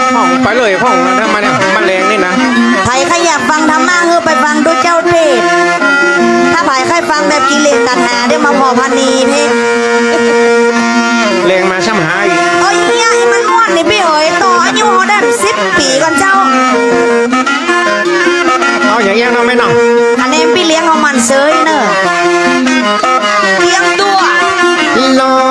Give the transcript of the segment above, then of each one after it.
ดพ่องไปเลยพ่องนะถ้ามันเนี่ยมันแรงนี่นะไผ่ใครอยากฟังธรรมะเฮือไปฟังดูเจ้าเทศถ้าไผ่ใครฟังแบบกิเลสตัณหาเดี๋ยวมาพอพันนีเพงแรงมาช้ำหายโอ้ยเนี่ยไอ้มันม่วนนี่พี่เอ๋ยต่ออายุเขาได้สิบปีก่อนเจ้าเอาอย่างเงี้ยเนาะแม่เนาะอันนี้พี่เลี้ยงเอามันเซยเนอะเลี้ยงตัวลอ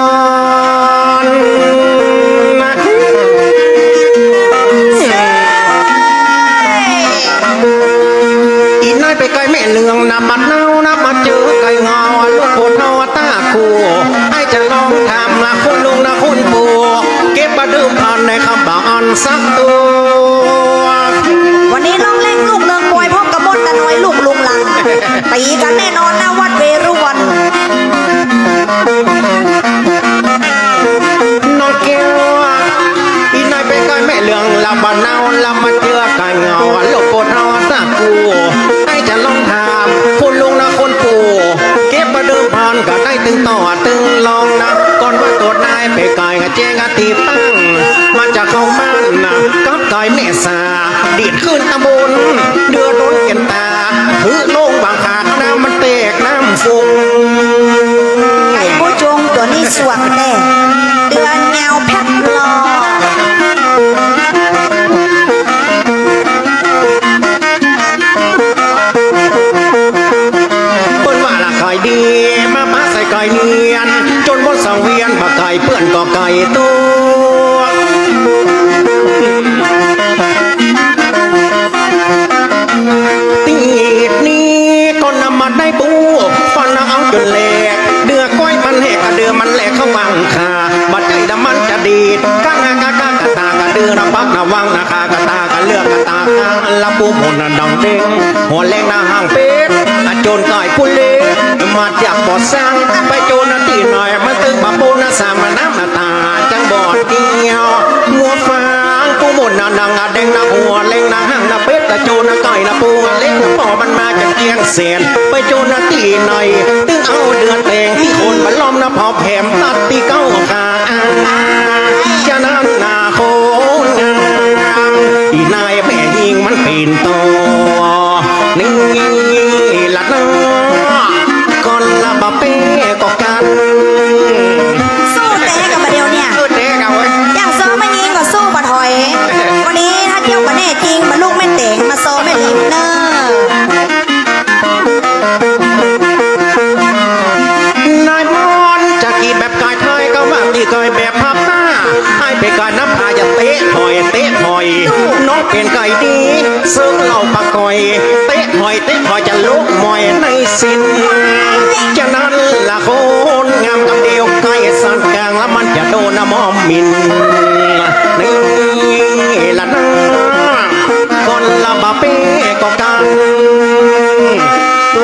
สักตัววันนี้น้องเล่งลูกเลิงมวยพบกับมดตะนอยลูกลุงหลังตีกันแน่นอน กับไก่แม่สาดีดขึ้นตะบนเดือดร้อนเกันตาถือลงบางขาดน้ำมันเตกน้ำฟุ้งไก่ผู้จงตัวนี้สวงแน่เดือนแงวแพ็คลอเปิ้นว่าละไก่ดีมาป้าใส่ไก่เนียน จนบนสังเวียนบักไก่เปื้อนก็ไก่ตัว วังนาคากะตากะเลือกกะตากางละปูหมนน่ะดังเด้งหัวแรงหน้าห้างเป็ดอาโจนก่อยผู้เล็กมาจากบ่อสร้างไปโจนตีหน่อยมาตึกบาปูนาสามน้ำมาตาจังบอดเดียวมัวฟางปูหมนน่ะดังอะเด้งนะหัวแรงนาห้างนะเป็ดกะโจนนะก่อยนะปูอะเล็กนะปอมันมาจากเกียงเสียนไปโจนตีหน่อยตึงเอาเดือนแตงที่คนมาล้อมนะพอแผมตัดตีเก้าขาจะนั้นนาโคน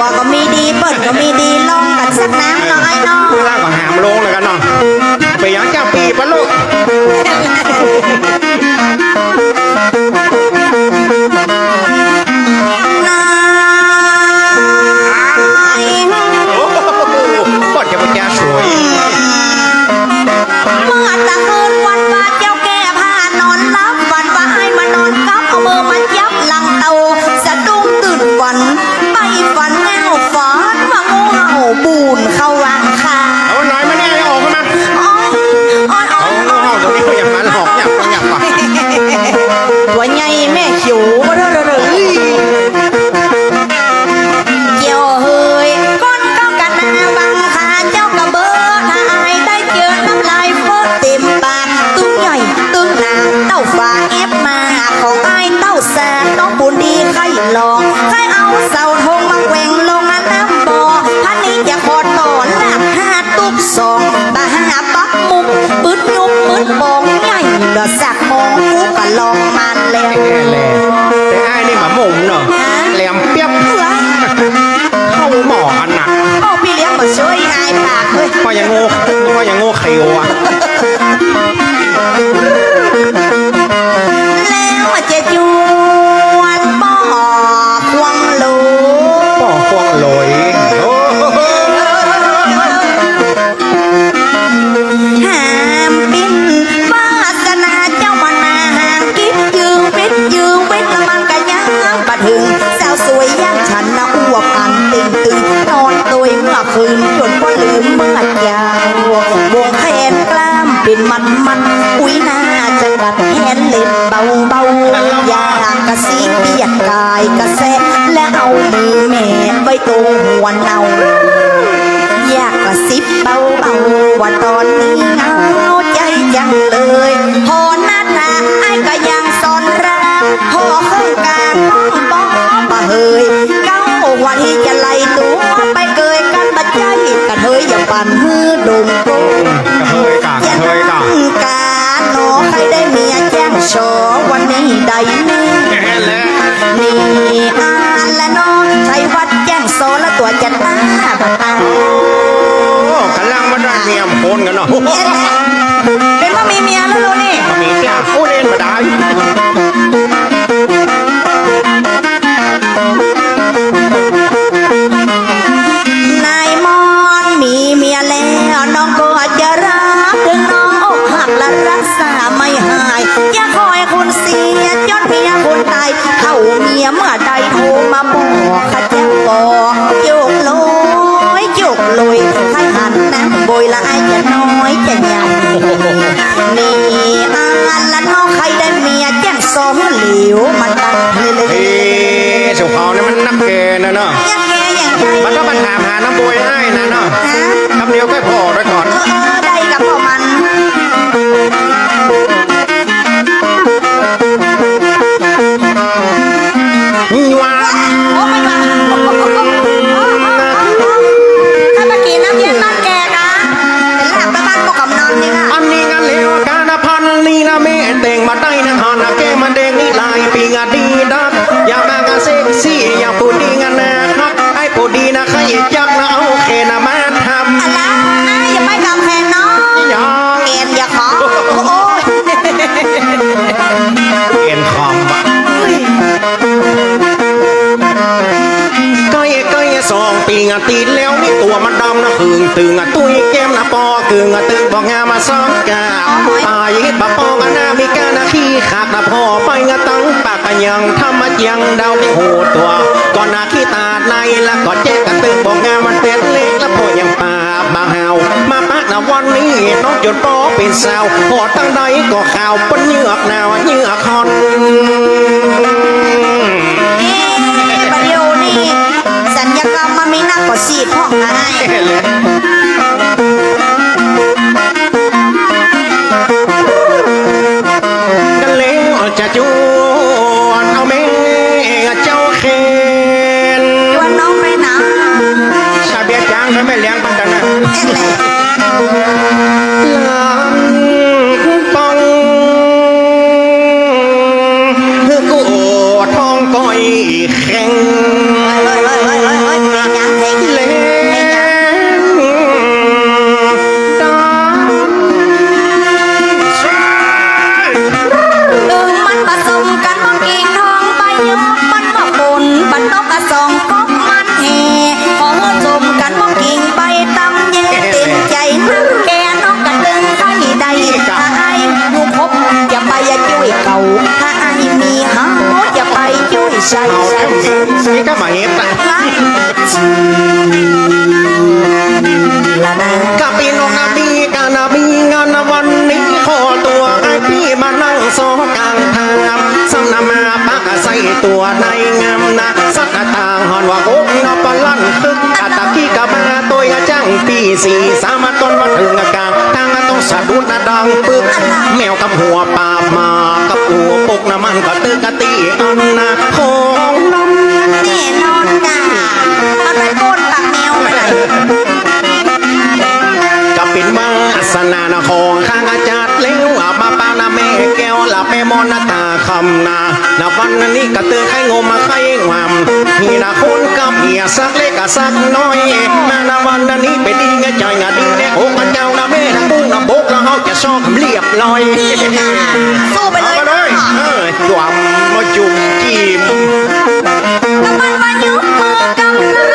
วก็มีดีเปิดก็มีดีลองกันสักน้ำน้อยเนาะล่าก็หามลงเลยกันเนาะไปยังเจ้าปีปะลูก กายกระแสและเอามือแม่ไว้ตรงหัวเนา และตัวจะตาบัตาโอ้กำลังมาได้เมียมคนกันเนาะ องตีนแล้วนี่ตัวมันดำนะคืงตึงอะตุ้ยแก้มนะปอคืงอะตึงบอกงามาซ้อมกาตายปะปองอะนามีกานะขี้ขาดนะพ่อไปงะตั้งปากกันยังทำมาเจียงเดาไม่โหดตัวก่อนหน้าขี้ตาในแล้วก็แจ๊กกันตึงบอกงามันเป็นเล็กล้วพอยังป่าบางเฮามาปะนะวันนี้น้องจนปอเป็นสาวหอตั้งใดก็ข่าวปนเหยือกหนาวเหยือกคอน กกว่าสีดพ่องไอ้ สะดุดนะดังปึกแมวกับหัวปาบมากับหัวปกน้ำมันก็ตึกกะตีอันนะของน้ำแน่นอนจ้ามันไปโกนปากแมวไปไหนก็เป็นมาสนานาของข้างอาจารย์เลี้ยว อาบาปานาแม่แก้วหลับแม่มอนนาตาคำนานาวันนี้ก็เตือนใครงมมาใครงามฮีนาคนกับเหียสักเล็กกับสักน้อยนานาวันนี้เป็นดีงใจงาดีแน่โอ้กันเจ้านาแม่ทั้งบุ้งนาบกแล้วเฮาจะชอบเรียบร้อยสู้ไปเลยอามาเลยนะเออดวมมาจุ่มจิ้มแล้วมันมายุบมือกำ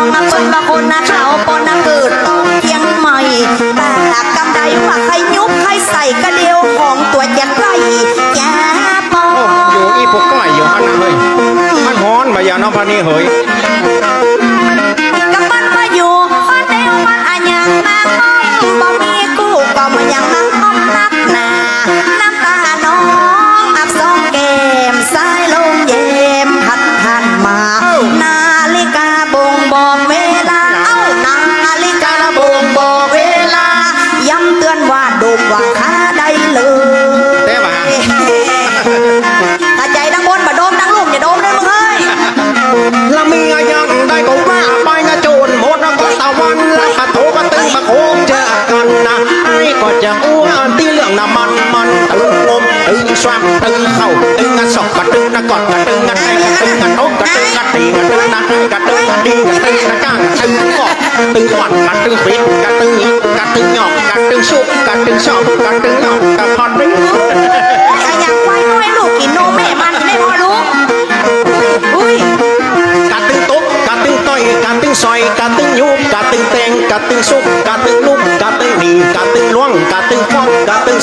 องยองนะเปิ้นว่าคนนะเขาปนนะเกิดต้องเทียงใหม่แต่กำไดว่าใครยุบใครใส่กระเดียวของตัวจะใกล้ยาปออยู่อีพวกก้อยอยู่ฮันอนนเฮ้ยมันฮ้อนมาอย่าน้องพันนี่เฮ้ย สวามตึงเข่าตึงกระสอบกระตึงกระกอดกระตึงกระแตกระตึงกระนกกระตึงกระตีกระตึงนะกระตึงกระดีกระตึงกระจ้างตึงกอดตึงขวัญกระตึงฟิตกระตึงยิกกระตึงหยอกกระตึงชุบกระตึงชอบกระ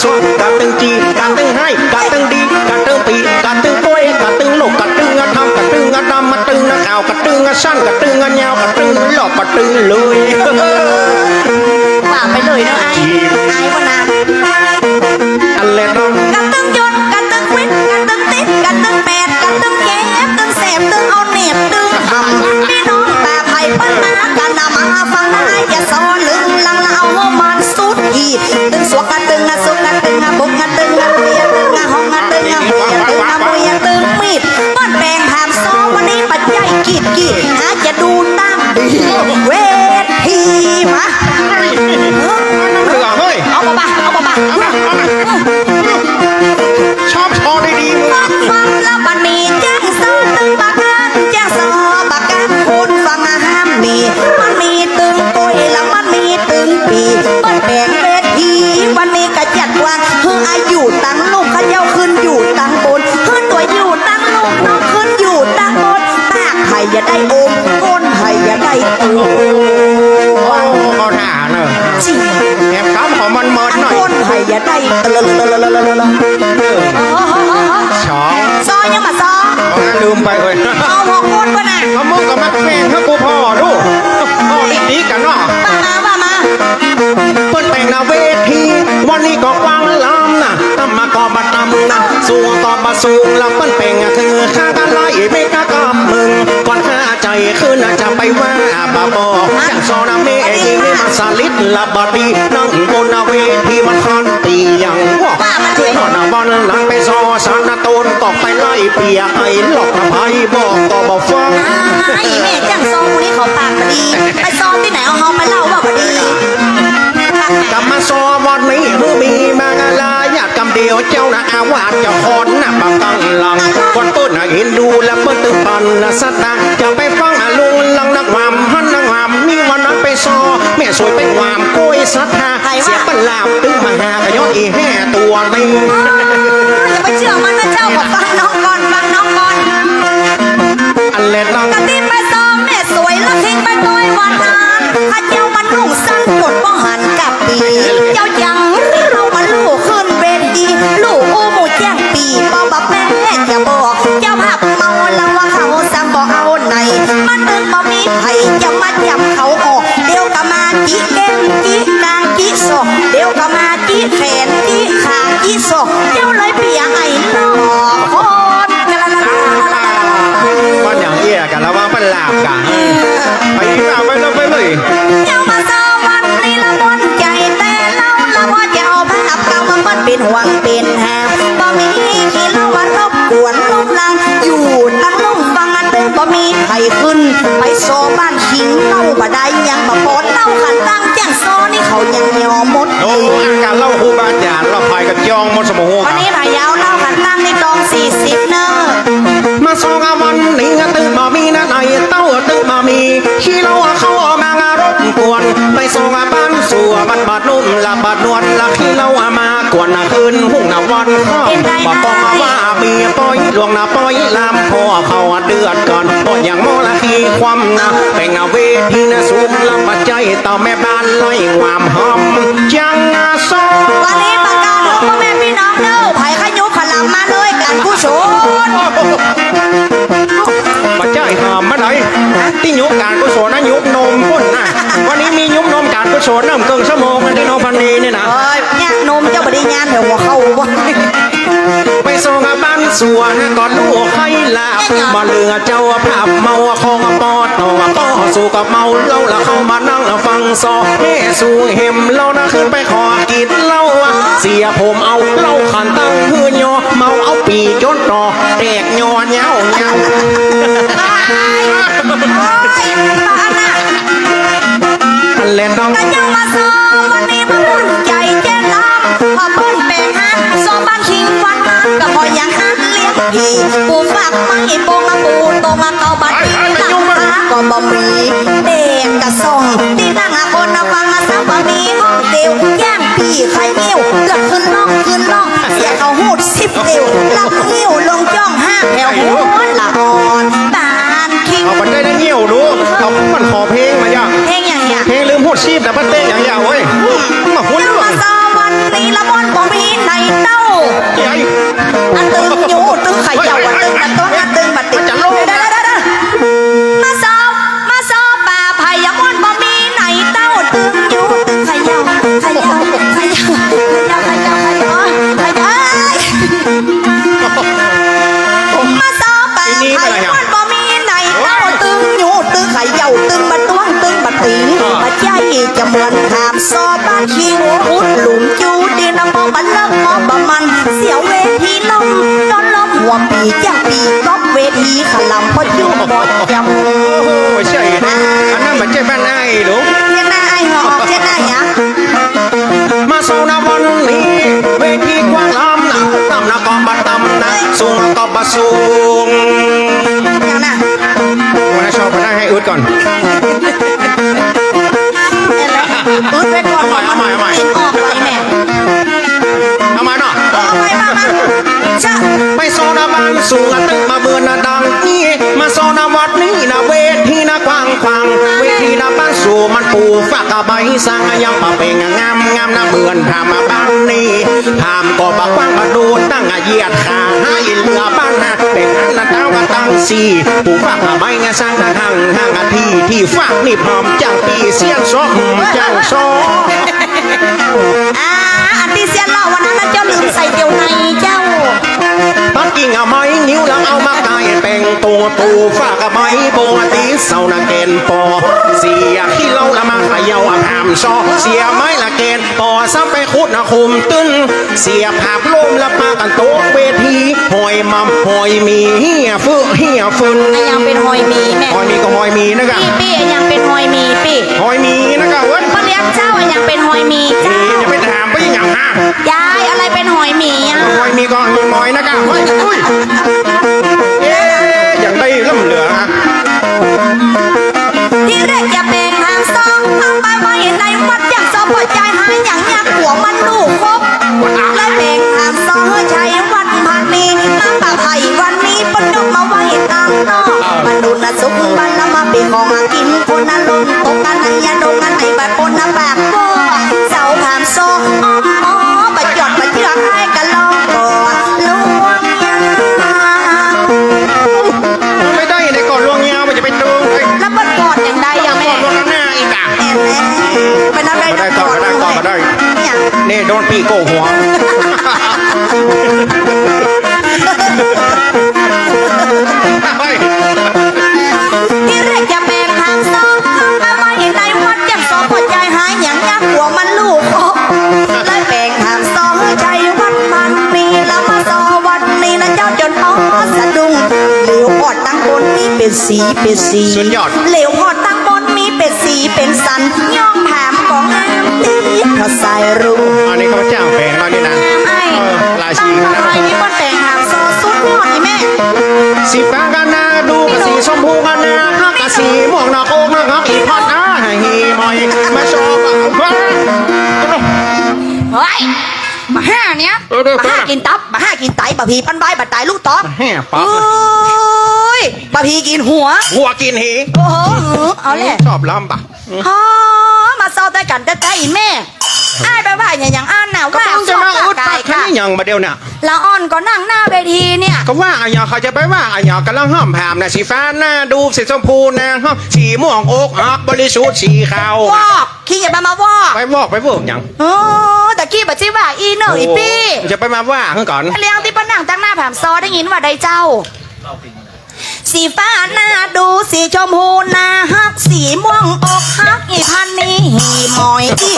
ฟ้องกะตึงซุกกะตึงจีกะตึงให้กะตึงดีกะตึงปีกะตึงต้อยกะตึงโลกกะตึงอะทำกะตึงอะดำมาตึงอะขาวกะตึงอะสั้นกะตึงอะยาวกะตึงหลอกกะตึงเลยว่าไปเลยเนาะไอ้ไอ้วะนะ อย่าได้โอมก้นไผ่อย่าได้ตัวโอ้เขาถ่าเนอะจริงแอบคำของมันเมินหน่อยก้นไผ่อย่าได้ตะละละละละละละละเอออ๋ออ๋ออ๋ออ๋อสองซอยังมาซอเอางั้นลืมไปเลยเอาหัวก้นวะน่ะเขามึงกับมักแม่งถ้ากูพ่อดูพ่อดีดีกันเนาะว่ามาว่ามาเปิ้นแต่งหน้าเวทีวันนี้ก็วางล้ำนะตำมาก็บัดตำนะสูงก็บัดสูงแล้วเปิ้นแต่งอะคือข้ากันไล่ไม่กล้ากับมึงก่ อนข้าใจขึ้นจะไปว่าบาบอกจังซอนาเมยิงนี่มาสลิดละบดีนั่งบนเวทีมันคันตีอย่างว่าคือนอนวันหลังไปซอสารตนก็ไปไล่เปียไอ้หลอกไพ่บอกก็บอกฟังไอ้แม่จังซองคนนี้เขาปากพอดีไปซองที่ไหนเอาเฮามาเล่าว่าพอดีกลับมาซอวันนี้ เจ้านะอาวาสจะคอนนะบังตังหลังคนต้นนะเห็นดูและเปิ้นตึงปันนะสตางจะไปฟังอะลุงลังนักความฮันนักความมีวันนั้นไปซอแม่สวยเป็นความโกยสัทธาเสียปันลาบตึงมาหากระยอนอีแห่ตัวนี้อย่าไปเชื่อมันนะเจ้าบอฟังน้องก่อนาะ ล้วว่าเป็นลาบกันไปเอาไปเลยไปเลยเจ้ามาเศร้าวันนี้ละมนใจแต่เล่าละว่าจะเอาภาพเก่ามามันเป็นห่วงเป็นแหามบ่มีขี้เล่าว่ารบกวนลูกลังอยู่ตั้งลุ่มฟังอันเดิมบ่มีใครขึ้น ไปโซบ้านขิงเต้าบ่ได้ยัง ขี้เราเข้ามางารบกวน ไปสองบ้านสัวบัดบาดนุ่มละบาดนวลละขี้เรามากวนคืนหุ่งนาวันข้อบอกต้องมาว่ามีปอยหลวงนาปอยลามพ่อเขาเดือดก่อนพออย่างมอละขี้ความนะแต่งเวทีนะสูงลำบากใจต่อแม่บ้านไล่ความหอมจังนะ ที่ยุกการกุศลนะยุกนมพุ่นนะวันนี้มียุกนมการกุศลน้ำเกิงชั่วโมงมันได้นอนพันนีนี่นะเอ้ยย่างนมเจ้าบไดีงานเดี๋ยวหัวเข้าวะไปส่งกับบ้านสวนก่อนลูกให้ลาบมาเลือเจ้าภาพเมาคองปอดต่อต่อสู่กับเมาเล่าแล้วเข้ามานั่งฟังซอเฮ้สู่เห็มเล่านะขึ้นไปขอกินเหล้าเสียผมเอาเหล้าขันตั้งหืนยอเมาเอาปีจนต่อแตกยอเงาเงา Let them. อนหามซอบ้านคิงอุดหลุมจูดีน้ำมองบันเลิกมองบะมัน เสียวเวทีลมโดนลมหัวปีจ้าปีก๊อบเวทีขลำพอยุ่งหมดจำโอ้ยใช่อันนั้นมันใช่บ้านไอ้หนูเจ้าหน้าไอ้หอเจ้าหน้าหยังมาโซนาวันนี้เวทีกว้างล้ำนะตำนะก็บัดตำนะสูงก็บัดสูงหยังน่ะวันนี้ชอบมาได้ให้อึดก่อน อึดไว้นก่อนเอาใหม่เอาใหม่กินออกไปแน่เอามาหน่อยเอาไปมามาชะไปโซนาบังสูงตึกมาเบือนนะดังนี่มาโซนาวัดนี่นะเวทีนะกว้างขวาง มันปูฝากกะใบสังยังปะเป็นงามงามนะเบือนทำมาบ้านนี่ทำก็บักว้างมาดูตั้งเหยียดขาให้เหลือบ้านนะเป็นอันนะเท้าก็ตั้งสี่ปูฝากกะใบงาสร้างนะหังหังอะที่ที่ฝากนี่พร้อมจังปีเสียนซอมจังซอมอ่าอันที่เสียนเล่าวันนั้นนะเจ้าลืมใส่เดียวในเจ้า กิ่งเอาไม้นิ้วลังเอามาไก่แปลงตัวปูฝากับไม้โปงตีเสานาเกนปอ เสียขี้เล่าละมาขยาวหามซอเสียไม้ละเกนปอซ้ำไปขุดนะคุมตึ้น เสียภาพลมละปากันโต๊ะเวทีหอยมัมหอยมีเฮียฟื้เฮียฟื้นยังเป็นหอยมีแม่หอยมีก็หอยมีนะกะปี้ปี้ไอ้ยังเป็นหอยมีปีหอยมีนะกะเว้ยเขาเลี้ยงเจ้ายังเป็นหอยมีเจ้าจะไปถามไปอย่างห้าย โดนปีโก้หัวเฮ้ยที่แรกจะแบกทางซองทางมาไว้ในวัดยังซองหัวใจหายอย่างยักหัวมันลูกออกเลยแบกทางซองใจวัดมันมีแล้วมาซอวันนี้นะเจ้าจนอ้อสะดุ้งเหลวพอดตั้งบนมีเป็นสีเป็นสีสุดยอด เหลวพอดตั้งบนมีเป็นสีเป็นสันย่องถามของอามตีเพราะสายรู้อันนี้เขาจ้าง เนี้ยเออเด้อมาห้ากินตับมาห้ากินไตบะพีปันใบบะตายลูกต๊อกแห่ปั๊บโอ้ยบะพีกินหัว หัวกินฮีโอ้โหเอาแหละชอบล้ำปะ ฮอมาเศร้าแต่กันแต่ใจแม่ อ้ายไปว่าอย่างอย่างอันน่ะก็ว่าเพิ่งจะมาชอุอบดปากปากไก่คันค่ะนี้ยังมาเดียวเนี่ยละอ่อนก็นั่งหน้าเวทีเนี่ย ก็ว่าอะยาเขาจะไปว่าอะยากำลังห้อมแผมนะสีฟ้าหน้าดูสีชมพูนะห้อมสีม่วงอกหักบริสุทธิ์สีขาววอกขี้อย่าไปมาวอกไปบอกไปบอกหยังโอ้แต่กี้บัจิว่าอีเนอร์อีปี้โจะไปมาว่าเพิ่งก่อนเลี้ยงที่ปะนังตั้งหน้าแผมซอได้ยินว่าใดเจ้า สีฟ้าหน้าดูสีชมพูหน้าฮักสีม่วงอกฮักอีพันนี้หีหมอยอี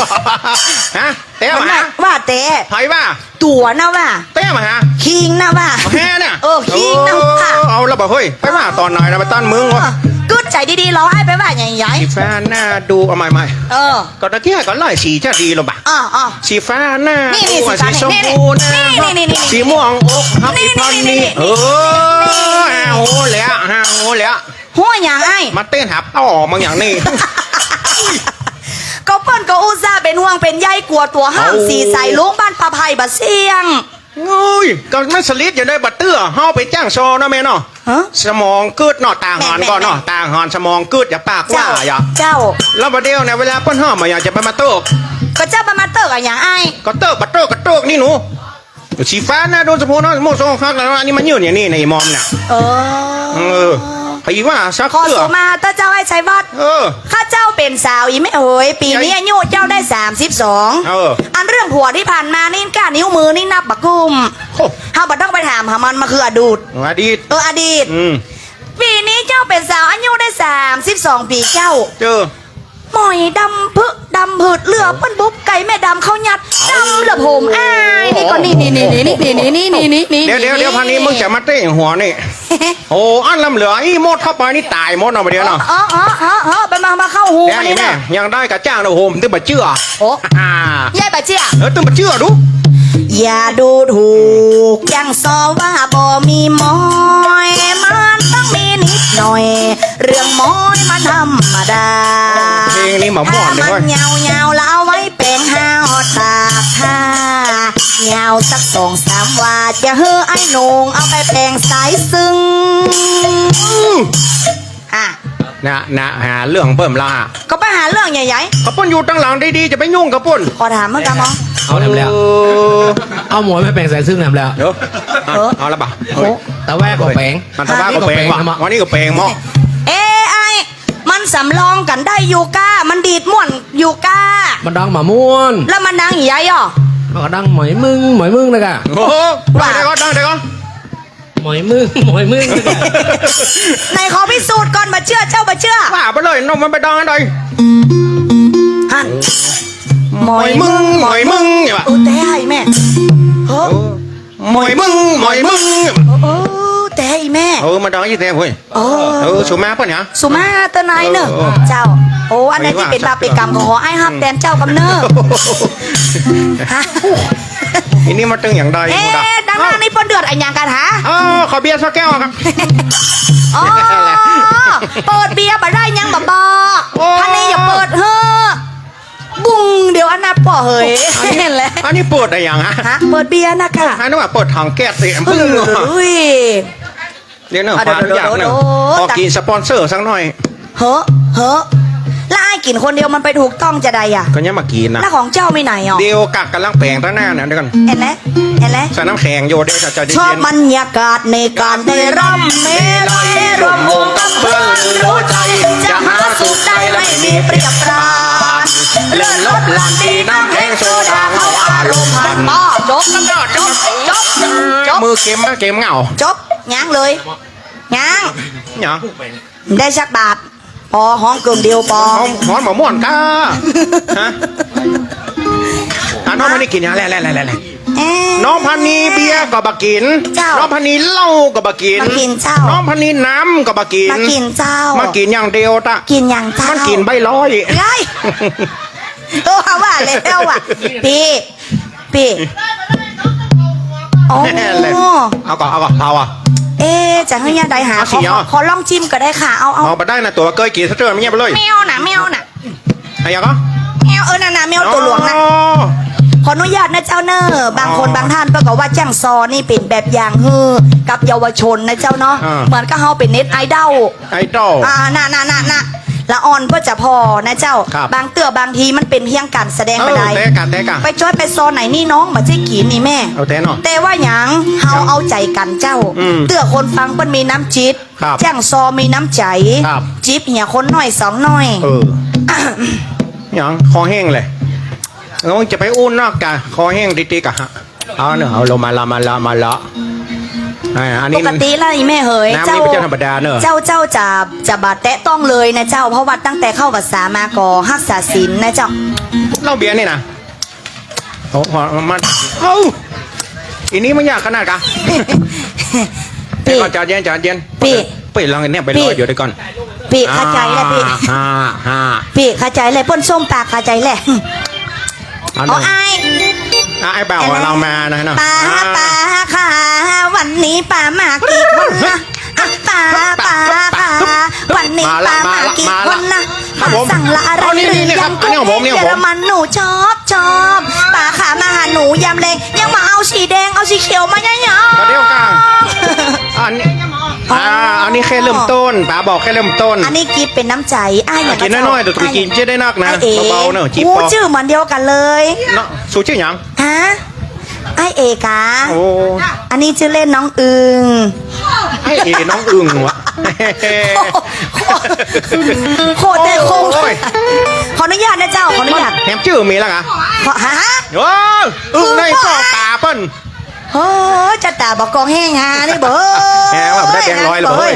ฮะเต้มันมาว่าฮะว่าแต่ถอยว่าตัวนะว่าเต้มาฮะคิงนะว่าแฮ่เนี่ยเออขี้น้ำค่ะโอ้เอาและบ่เฮ้ยไปว่าตอนไหนนะไปต้านมึงวะกึด ใจดีๆร้องไห้ไปว่าใหญ่สีฟ้าหน้าดูเอาใหม่ใหม่ๆเออก็ตะเกียก็ไล่สีจะดีหรอปะอ๋ออ๋อ สีฟ้าหน้านี่นี่ดูสีฟ้าสีชมนี่พูนะนี่นี่นี่นี่สีม่วงอกฮักนี่อีพันนี่นี่นี้นี่เออฮาโหแล้วฮาโหแล้วหัวอย่างไอ้มาเต้นหับต่อมังอย่างนี้ ก็เปิ้นก็อุตส่าห์เป็นห่วงเป็นใยกลัวตัวห้ามเอา สีใส่ลุงบ้านปลาไผ่บะเสียง งยก็ไม่สลิดอย่าได้บัดเตื้อเฮาไปจ้างโซอนะแม่เนาะฮะ สมองกึดเนาะตาหอนแม่ก่อนเนาะแม่ตาหอนสมองกึดอย่าปากว่าเจ้า อย่าเจ้า แล้วบัดเดียวเนี่ยเวลาเปิ้นห้อมมาอยากจะไปมาโตกก็เจ้ามามาเติกอะอย่างไอ้ก็เตกบัดโตกก็โตกนี่หนูสีฟ้านะโดนสะโพกเนาะโมโซคักแล้วอันนี้มันยืนอย่างนี้ในมอมเนี่ย เอเออ อไปอีกว่าซักขอเตื้อสูมาเต้าเจ้าไอ้ชัยวัดเออ ข้าเจ้าเป็นสาวอีไม่เอ๋ยปีนี้อายุเจ้าได้ 32เอออันเรื่องผัวที่ผ่านมานี่ก้านิ้วมือนี่นับบักกุมโอ้ เฮาบัดต้องไปถามหามันมาคืออดูดอดีตเอออดีต อืมปีนี้เจ้าเป็นสาวอายุได้ 32 ปีเจ้า เจอ หมอยดำพึดำผืดเลือเปิ้นบุ๊บไก่แม่ดำเขายัดดำละผมอ้ายนี่ก็นี่นี่นี่นี่นี่นี่นี่นี่นี่นี่เดี๋ยวเดี๋ยวเดี๋ยวพันนี้มึงจะมาเต้นหัวนี่โอ้อันลำเหลืออีมดเข้าไปนี่ตายหมดเอาไปเดี๋ยวเนาะอ๋ออ๋ออ๋ออ๋อไปมามาเข้าหูเดี๋ยวมานี่นี่แม่นะยังได้กระจ้างนะโฮมตึ้งบะเชื่อโอ้อ่ายายบะเจียเออตึ้งบะเชื่อดูอย่าดูถูกยังซอว่าบ่มีหมอยมันต้องมีนิด หน่อย เรื่องหมอยมันธรรมดาเพลงนี้หมาหมอนเลยถ้าเว้มันยยาวยาวๆแล้วเอาไว้แปลงห้าวตากผ้ายาวสักสองสามวาจะเฮ้อไอ้หนงเอาไปแปลงสายซึ้งอะนะนะหาเรื่องเบิ่มละก็ไปหาเรื่องใหญ่กระปุ้นอยู่ตั้งหลังดีๆจะไปยุ่งกระปุ้นๆขอถามเมื่อกี้มอง เอาทำแล้ว เออเอาหมวยไม่แปลงใส่ซึ่งทำแล้ว เดี๋ยวเอาเอาละบ่ะโอ้ตะแวกก็แปลงมันตะว่าก็เปลงวะนี่ก็แปลงวันนี้ก็เปลงหมอเอ้ไอ้มันสำรองกันได้ยูก้า มันดีดม่วนยูก้า มันดังหมาม่วนแล้วมันนางใหญ่อะมันก็ดังหมอยมึงหมอยมึงนะกะโอ้โหได้ได้ก็ได้ได้ก็หมอยมึงหมอยมึงนะกะในขอพิสูจน์ก่อนมาเชื่อเจ้ามาเชื่อว่าไปเลยนมมันไปดังอะไรฮัน หมอยมึงหมอยมึงเนี่ยว่ะเออแต่ไอ้แม่เออหมอยมึงหมอยมึงเออแต่ไอ้แม่เออมาดังยี่เต้เว้ยเอเอออสุมาป่ะเนี่ยสุมาเตอร์ไนายเนอะเออเจ้าโอ้อันไหนที่เป็นบาปเป็นกรรมก็ขอไอ้ฮับแดนเจ้ากำเนิดฮะอันนี้มาตึงอย่างใดเอ๊กูด่ะะด้านหน้านี่เปนเดือดอะไรอย่างกันฮะอ๋อขอเบียร์สักแก้วครับอ๋อเปิดเบียร์มาได้ยังบ่บอกโอ้ท่านนี้อย่าเปิดเฮ้อ บุ้งเดี๋ยวอันนั้นป่อเฮ้ยเห็นแล้วอันนี้เปิดอะไรอย่างฮะฮะเปิดเบียร์นะค่ะอันนี้ว่าเปิดถังแก๊สสิเอพึ่งออุ้ยเดี๋ยวเนอะอะฝากอยากเนอะโดโดโดขอกินสปอนเซอร์สักหน่อยเฮ้อเฮ้อ แล้วไอ้กินคนเดียวมันไปถูกต้องจะใดอะ ก็ยังมากินนะแล้วของเจ้าไม่ไหนอะเดียวกักกำลังแปลงตั้งหน้าเนี่ยเดี๋ยวกันเห็นแล้วเห็นแล้วใส่น้ำแข็งโยเดี๋ยวจะจะชอบเย็นบรรยากาศในการได้รำเมลัยรวมวงกับเพื่อนรู้ใจ จะหาสุดใดไม่มีเปรียบปรานเลื่อนลดหลันดีน้ำแข็งโซดาเขาอารมณ์พันป้อจบจบจบจบจบมือเกมมากเกมเหงาจบง้างเลยง้างเนี่ยได้ชักบาท พอห้องกึ่งเดียวพอหอมหมอมหมอม่วนก้าฮะอะน้องพันนี่กินยังแหละแหละแหละแหละเอ๊ะ น้องพันนี่เบียร์ก็บกิน เจ้าน้องพันนี่เหล้าก็บกินมากินเจ้า น้องพันนี่น้ำก็บกิน มากินเจ้ามากินอย่างเดียวตะกินอย่างเจ้ามันกินใบร้อยไงเออว่าแล้วอะพี่พี่โอ้ แน่เลยเอาก่อนเอาก่อนเอาอะ เอ๊ะจะให้ยาใดหาเอาขสิอเอาขอลองจิ้มก็ได้ค่ะเอาเอาเอาไปได้นะตัวเคยกินซะเจอไม่เงียบไปเลยแมวน่ะแมวน่ะอะไรอย่างก็แมวเออน่ะน่ะแมวตัวหลวงนะอ๋อขออนุญาตนะเจ้าเนอบางคนอ๋อบางท่านก็บอกว่าจ้างซอนี่เป็นแบบอย่างเฮอกับเยาวชนนะเจ้าเนาะอ่า เหมือนกับเฮาเป็นเน็ตไอดอลไอดอลอ่าน่ะน่ะน่ะน่ะ ละอ่อนเพื่อจะพอนะเจ้าครับบางเตือบางทีมันเป็นเพียงการแสดงเอไม่อได้ แต่กันแต่กันไปจอยไปโซนไหนนี่น้องมาเจ๊กีนี่แม่ เอาแต่เนาะ แต่ว่าหยังเฮาเอาใจกันเจ้า อืมเตือคนฟังเปิ้นมีน้ำจิตครับจ้างซอมีน้ำใจ ครับ จิบเหี่ยคนหน่อยสองหน่อย เออหยังคอแห้งเลยแล้วจะไปอุ้นนอกกะคอแห้งติ๊กๆอะฮะเอาเนอะเอาลงมาละมาละมาละ อ่าอันปนี้กติแล้วนี่แม่เฮยน้ำนี่เป็นเจ้าธรรมดาเนอะ เจ้าเจ้าจะจะบาดแตะต้องเลยนะเจ้าเพราะว่าตั้งแต่เข้าภาษามาก่อฮักษาศีลนะเจ้า เหล้าเบียร์นี่นะโอ้โหมันเอ้าอีนี้มันยากขนาดกะพี่ก่อนจะเย็นจะเย็นพี่ไปลองอันเนี่ยไปรพี่ ออยู่เดี๋ยวก่อนพี่เข้าใจแล้วพี่ฮ่าฮ่าพี่เข้าใจเลยป้นส้มปากเข้าใจแหละเอาอ๋อหน่อยไอ้ายอะไอ้บ่าวของเรามานะเนาะป้าป้าค่ะ วันนี้ป้ามากี่คนนะอะป้าป้าค่ะวันนี้ป้ามากี่คนนะครัป้าบผมสั่งละอะไรเอานี่นี่นี่ครับอันนี้ของผมนี่ของผมเยอรมันหนูชอบชอบป้าขามาหาหนูยำแรงยังมาเอาสีแดงเอาสีเขียวมายังยังประเดี๋ยวกลางอันนี้อ่าอันนี้แค่เริ่มต้นป๋าบอกแค่เริ่มต้น อันนี้กินเป็นน้ำใจอ้ายอย่างกินน้อยๆแต่ต้องกินจะได้นักนะไอ้เอ๋เบาๆเนอะจีบอู้ปอกชื่อเหมือนเดียวกันเลยเนาะสูชื่อหยังฮะ ไอเอกาโอ้อันนี้ชื่อเล่นน้องอึงให้เอน้องอึ่งวะโคตรได้คงโอ้ยขออนุญาตนะเจ้าขออนุญาตแถมชื่อมีแล้วกะขอฮะโอ้ยอึ่งในซอกตาเปิ้นเฮ้ยจะตาบอกกองแห้งฮานี่เบ้แหมว่าบ่ได้แบงค์ร้อยเหรอเฮ้ย